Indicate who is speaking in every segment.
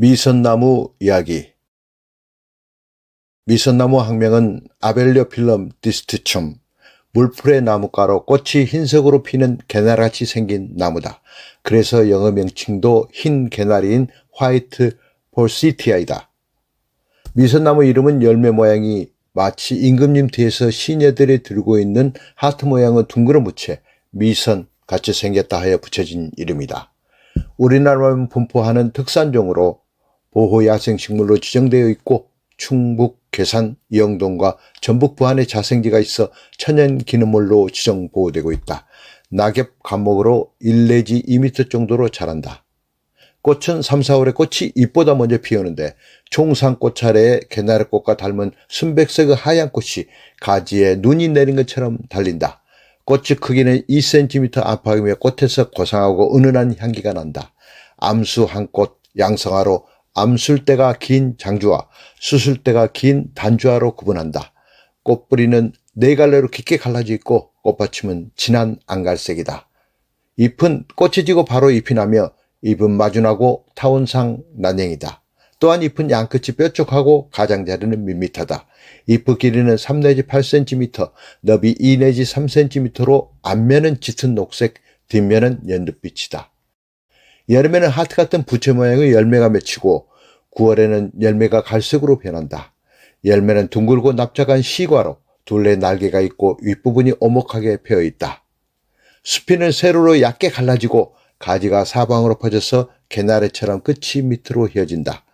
Speaker 1: 미선나무 이야기 미선나무 학명은 아벨리오필럼 디스트춤 물풀의 나무가로 꽃이 흰색으로 피는 개나리같이 생긴 나무다. 그래서 영어 명칭도 흰 개나리인 화이트 폴시티아이다. 미선나무 이름은 열매 모양이 마치 임금님 뒤에서 시녀들이 들고 있는 하트 모양의 둥그런 부채 미선 같이 생겼다 하여 붙여진 이름이다. 우리나라만 분포하는 특산종으로 보호야생식물로 지정되어 있고 충북, 괴산, 영동과 전북 부안에 자생지가 있어 천연기념물로 지정 보호되고 있다. 낙엽 감목으로 1 내지 2m 정도로 자란다. 꽃은 3, 4월에 꽃이 잎보다 먼저 피우는데 총상꽃 차례에 개나리꽃과 닮은 순백색의 하얀 꽃이 가지에 눈이 내린 것처럼 달린다. 꽃의 크기는 2cm 안팎이며 꽃에서 고상하고 은은한 향기가 난다. 암수 한 꽃, 양성화로 암술대가 긴 장주와 수술대가 긴 단주화로 구분한다. 꽃뿌리는 네 갈래로 깊게 갈라져 있고 꽃받침은 진한 안갈색이다. 잎은 꽃이 지고 바로 잎이 나며 잎은 마준하고 타원상 난행이다. 또한 잎은 양끝이 뾰족하고 가장자리는 밋밋하다. 잎의 길이는 3 내지 8cm, 너비 2 내지 3cm로 앞면은 짙은 녹색, 뒷면은 연두빛이다. 여름에는 하트 같은 부채 모양의 열매가 맺히고 9월에는 열매가 갈색으로 변한다. 열매는 둥글고 납작한 시과로 둘레 날개가 있고 윗부분이 오목하게 펴 있다. 수피는 세로로 얇게 갈라지고 가지가 사방으로 퍼져서 개나리처럼 끝이 밑으로 휘어진다.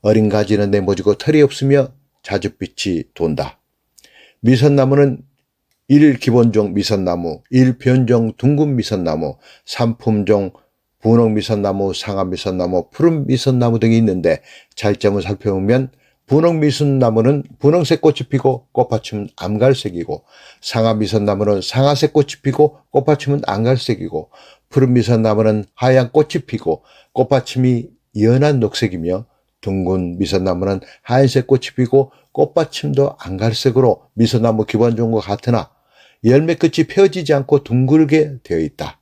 Speaker 1: 어린 가지는 네모지고 털이 없으며 자줏빛이 돈다. 미선나무는 1기본종 미선나무, 1변종 둥근 미선나무, 산품종 분홍 미선나무, 상암 미선나무, 푸른 미선나무 등이 있는데 잘점을 살펴보면 분홍 미선나무는 분홍색 꽃이 피고 꽃받침은 암갈색이고 상암 미선나무는 상아색 꽃이 피고 꽃받침은 안갈색이고 푸른 미선나무는 하얀 꽃이 피고 꽃받침이 연한 녹색이며 둥근 미선나무는 하얀색 꽃이 피고 꽃받침도 안갈색으로 미선나무 기본 종과 같으나 열매 끝이 펴지지 않고 둥글게 되어 있다.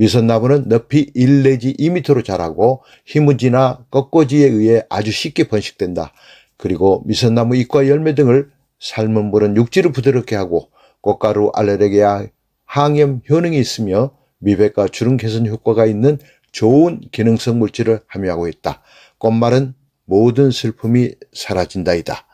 Speaker 1: 미선나무는 높이 1 내지 2m로 자라고 희무지나 꺾어지에 의해 아주 쉽게 번식된다. 그리고 미선나무 잎과 열매 등을 삶은 물은 육질을 부드럽게 하고 꽃가루 알레르기야 항염 효능이 있으며 미백과 주름 개선 효과가 있는 좋은 기능성 물질을 함유하고 있다. 꽃말은 모든 슬픔이 사라진다이다.